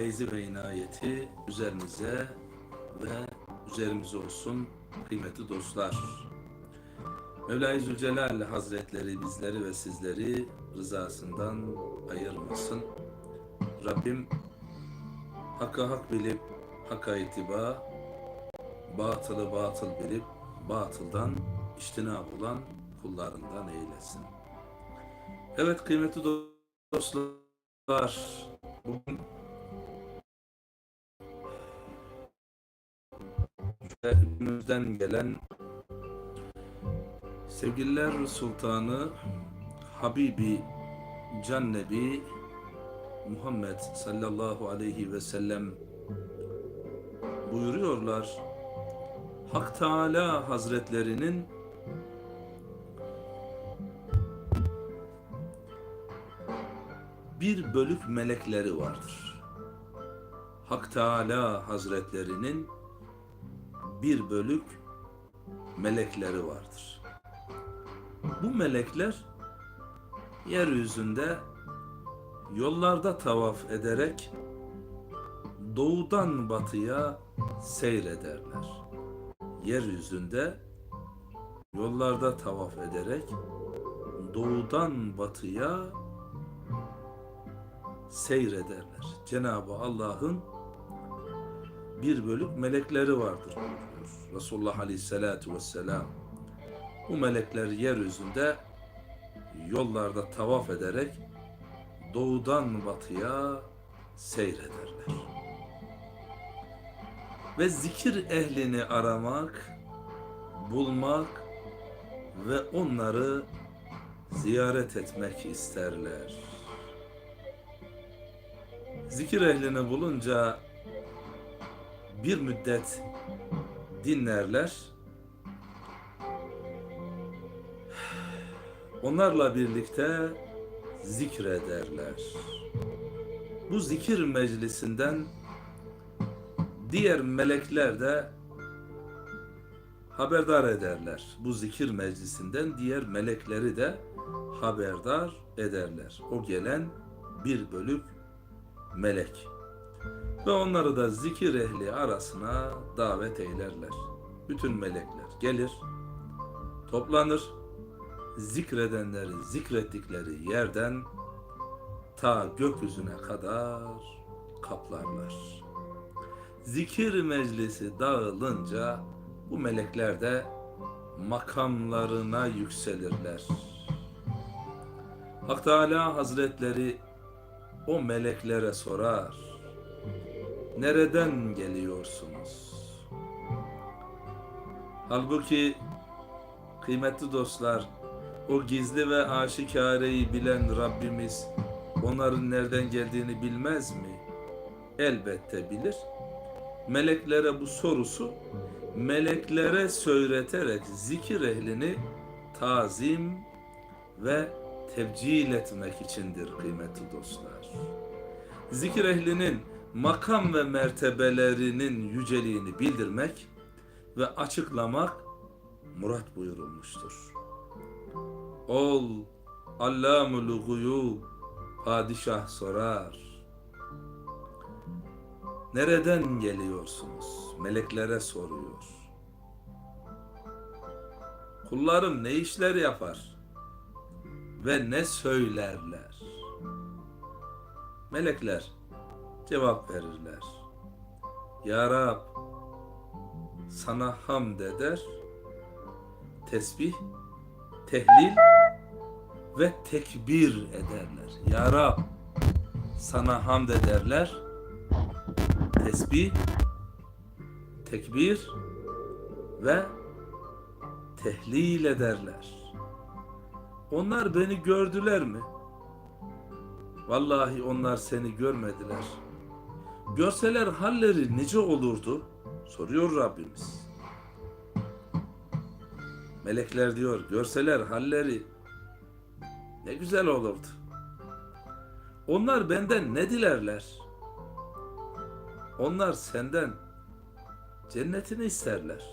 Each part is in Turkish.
feyzi ve inayeti üzerinize ve üzerimize olsun kıymetli dostlar. Mevla-i Zülcelal Hazretleri bizleri ve sizleri rızasından ayırmasın. Rabbim hakka hak bilip hakka itiba, batılı batıl bilip batıldan iştinab olan kullarından eylesin. Evet kıymetli dostlar, bugün günümüzden gelen sevgililer sultanı Habibi Can Nebi Muhammed sallallahu aleyhi ve sellem buyuruyorlar. Hak Teala Hazretlerinin bir bölük melekleri vardır. Hak Teala Hazretlerinin bir bölük melekleri vardır. Bu melekler yeryüzünde yollarda tavaf ederek doğudan batıya seyrederler. Yeryüzünde yollarda tavaf ederek doğudan batıya seyrederler. Cenab-ı Allah'ın bir bölük melekleri vardır buyuruyor. Resulullah Aleyhisselatü Vesselam. Bu melekler yeryüzünde yollarda tavaf ederek doğudan batıya seyrederler. Ve zikir ehlini aramak, bulmak ve onları ziyaret etmek isterler. Zikir ehlini bulunca bir müddet dinlerler. Onlarla birlikte zikrederler. Bu zikir meclisinden diğer melekler de haberdar ederler. Bu zikir meclisinden diğer melekleri de haberdar ederler. O gelen bir bölük melek. Ve onları da zikir ehli arasına davet eylerler. Bütün melekler gelir, toplanır, zikredenleri zikrettikleri yerden ta gökyüzüne kadar kaplarlar. Zikir meclisi dağılınca bu melekler de makamlarına yükselirler. Hak Teala Hazretleri o meleklere sorar. Nereden geliyorsunuz? Halbuki kıymetli dostlar o gizli ve aşikareyi bilen Rabbimiz onların nereden geldiğini bilmez mi? Elbette bilir. Meleklere bu sorusu meleklere söyleterek zikir ehlini tazim ve tebcil etmek içindir kıymetli dostlar. Zikir ehlinin makam ve mertebelerinin yüceliğini bildirmek ve açıklamak murat buyurulmuştur. Ol Allamul Guyub padişah sorar. Nereden geliyorsunuz? Meleklere soruyor. Kullarım ne işler yapar ve ne söylerler? Melekler cevap verirler. Ya Rab sana hamd eder, tesbih, tehlil ve tekbir ederler. Ya Rab sana hamd ederler, tesbih, tekbir ve tehlil ederler. Onlar beni gördüler mi? Vallahi onlar seni görmediler. Görseler halleri nice olurdu? Soruyor Rabbimiz. Melekler diyor, görseler halleri ne güzel olurdu. Onlar benden ne dilerler? Onlar senden cennetini isterler.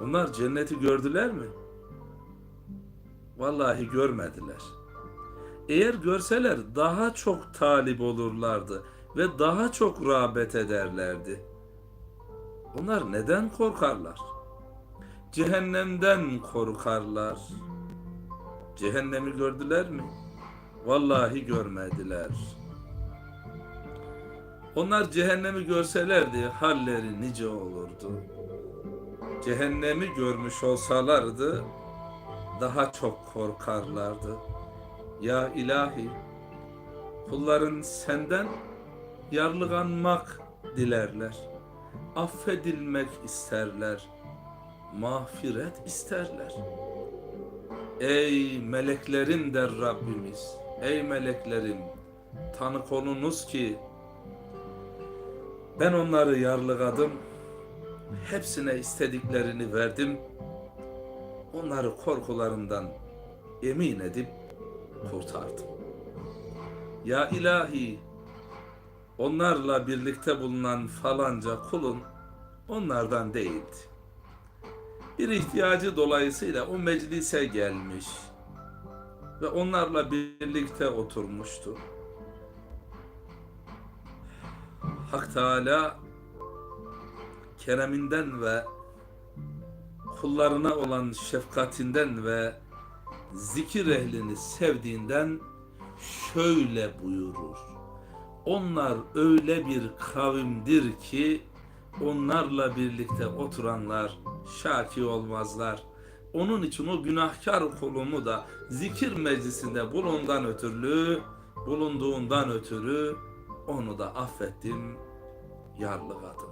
Onlar cenneti gördüler mi? Vallahi görmediler. Eğer görseler daha çok talip olurlardı. Ve daha çok rağbet ederlerdi. Onlar neden korkarlar? Cehennemden korkarlar. Cehennemi gördüler mi? Vallahi görmediler. Onlar cehennemi görselerdi halleri nice olurdu. Cehennemi görmüş olsalardı daha çok korkarlardı. Ya ilahi kulların senden yarlıganmak dilerler. Affedilmek isterler. Mağfiret isterler. Ey meleklerim der Rabbimiz. Ey meleklerim tanık olunuz ki ben onları yarlıgadım. Hepsine istediklerini verdim. Onları korkularından emin edip kurtardım. Ya ilahi onlarla birlikte bulunan falanca kulun onlardan değildi. Bir ihtiyacı dolayısıyla o meclise gelmiş ve onlarla birlikte oturmuştu. Hak Teala kereminden ve kullarına olan şefkatinden ve zikir ehlini sevdiğinden şöyle buyurur. Onlar öyle bir kavimdir ki onlarla birlikte oturanlar şaki olmazlar. Onun için o günahkar kulumu da zikir meclisinde bulundan ötürü, bulunduğundan ötürü onu da affettim, yarlıgadım.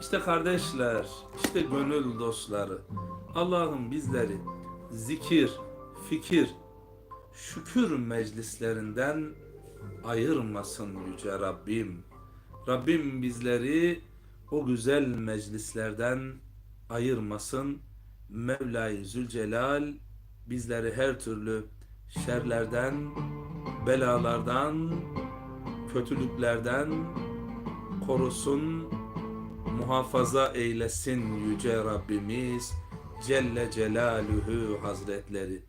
İşte kardeşler, işte gönül dostları. Allah'ım bizleri zikir, fikir, şükür meclislerinden ayırmasın yüce Rabbim. Rabbim bizleri o güzel meclislerden ayırmasın. Mevla-i Zülcelal bizleri her türlü şerlerden, belalardan, kötülüklerden korusun, muhafaza eylesin yüce Rabbimiz Celle Celaluhu Hazretleri.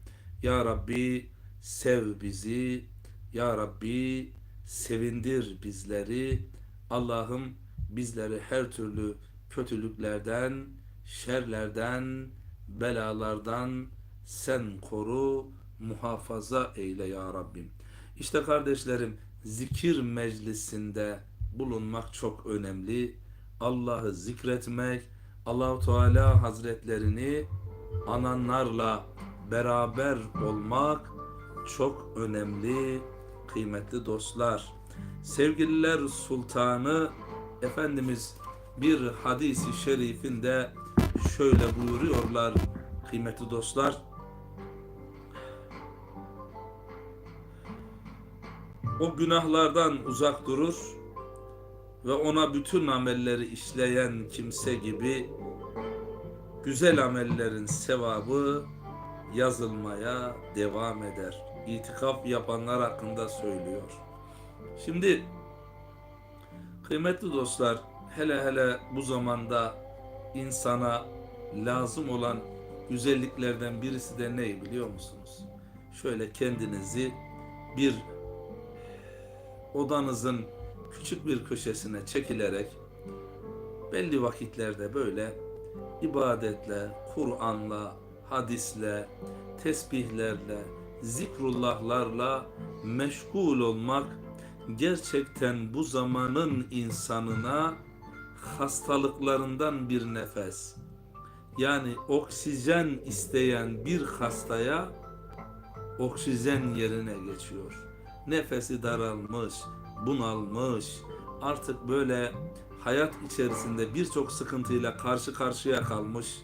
Ya Rabbi sev bizi, Ya Rabbi sevindir bizleri. Allah'ım bizleri her türlü kötülüklerden, şerlerden, belalardan sen koru, muhafaza eyle ya Rabbim. İşte kardeşlerim zikir meclisinde bulunmak çok önemli. Allah'ı zikretmek, Allahu Teala Hazretlerini ananlarla beraber olmak çok önemli kıymetli dostlar. Sevgililer Sultanı Efendimiz bir hadisi şerifinde şöyle buyuruyorlar kıymetli dostlar. O günahlardan uzak durur ve ona bütün amelleri işleyen kimse gibi güzel amellerin sevabı yazılmaya devam eder. İtikaf yapanlar hakkında söylüyor. Şimdi kıymetli dostlar hele hele bu zamanda insana lazım olan güzelliklerden birisi de ne biliyor musunuz? Şöyle kendinizi bir odanızın küçük bir köşesine çekilerek belli vakitlerde böyle ibadetle, Kur'an'la, hadisle, tesbihlerle, zikrullahlarla meşgul olmak gerçekten bu zamanın insanına hastalıklarından bir nefes. Yani oksijen isteyen bir hastaya oksijen yerine geçiyor. Nefesi daralmış, bunalmış, artık böyle hayat içerisinde birçok sıkıntıyla karşı karşıya kalmış.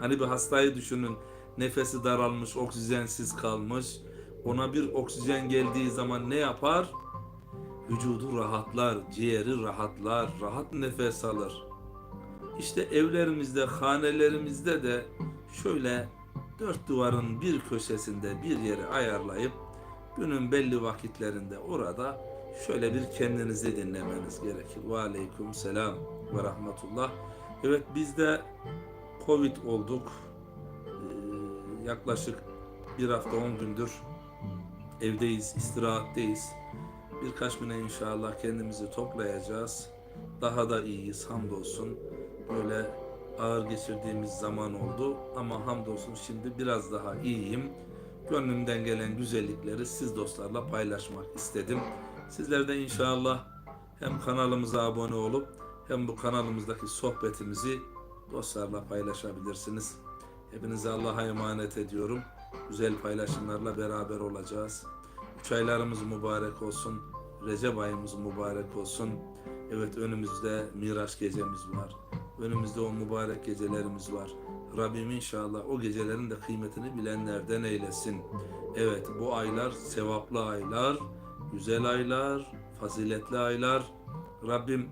Hani bir hastayı düşünün, nefesi daralmış, oksijensiz kalmış. Ona bir oksijen geldiği zaman ne yapar? Vücudu rahatlar, ciğeri rahatlar, rahat nefes alır. İşte evlerimizde, hanelerimizde de şöyle dört duvarın bir köşesinde bir yeri ayarlayıp günün belli vakitlerinde orada şöyle bir kendinizi dinlemeniz gerekir. Ve aleyküm selam ve rahmetullah. Evet biz de Covid olduk. Yaklaşık bir hafta on gündür evdeyiz, istirahatteyiz. Birkaç güne inşallah kendimizi toplayacağız. Daha da iyiyiz hamdolsun. Böyle ağır geçirdiğimiz zaman oldu ama hamdolsun şimdi biraz daha iyiyim. Gönlümden gelen güzellikleri siz dostlarla paylaşmak istedim. Sizler de inşallah hem kanalımıza abone olup hem bu kanalımızdaki sohbetimizi dostlarla paylaşabilirsiniz. Hepinize Allah'a emanet ediyorum. Güzel paylaşımlarla beraber olacağız. Üç aylarımız mübarek olsun. Recep ayımız mübarek olsun. Evet önümüzde Miraç gecemiz var. Önümüzde o mübarek gecelerimiz var. Rabbim inşallah o gecelerin de kıymetini bilenlerden eylesin. Evet bu aylar sevaplı aylar, güzel aylar, faziletli aylar. Rabbim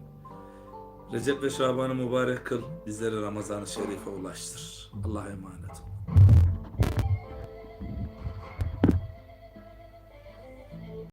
Recep ve Şaban'ı mübarek kıl. Bizleri Ramazan-ı Şerif'e ulaştır. Allah'a emanet.